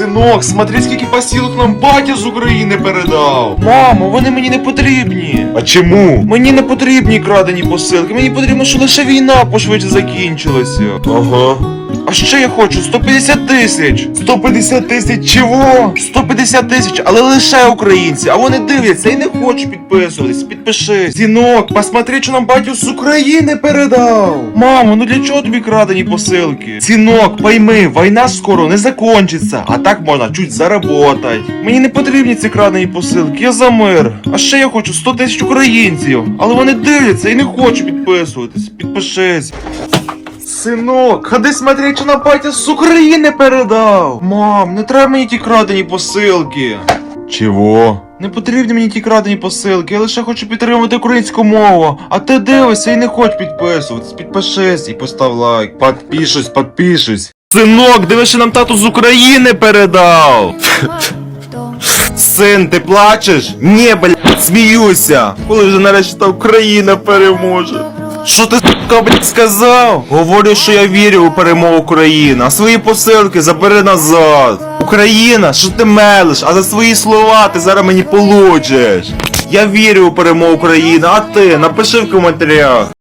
Синок, смотри, скільки посілок нам батя з України передав. Мамо, вони мені не потрібні. А чому? Мені не потрібні крадені посилки. Мені потрібно, щоб лише війна пошвидше закінчилася. Ага. А ще я хочу 150 тисяч. 150 тисяч чого? 150 тисяч, але лише українці. А вони дивляться і не хочуть підписуватись. Підпишись. Синок, посмотри, що нам батю з України передав. Мамо, ну для чого тобі крадені посилки? Синок, пойми, війна скоро не закончиться, а так можна чуть заработать. Мені не потрібні ці крадені посилки, я за мир. А ще я хочу 100 тисяч українців. Але вони дивляться і не хочуть підписуватись. Підпишись. Синок, ходи смотри, що нам батя з України передав. Мам, не треба мені ті крадені посилки. Чого? Не потрібні мені ті крадені посилки, я лише хочу підтримувати українську мову. А ти дивишся і не хочеш підписуватись. Підпишись і постав лайк. Подпишусь, подпишусь. Синок, диви, що нам тату з України передав. Син, ти плачеш? Ні, блядь, сміюся. Коли вже нарешті та Україна переможе. Що ти, сука, блядь, сказав? Говорю, що я вірю у перемогу України, а свої посилки забери назад. Україна, що ти мелиш, а за свої слова ти зараз мені получиш. Я вірю у перемогу України, а ти напиши в коментарях.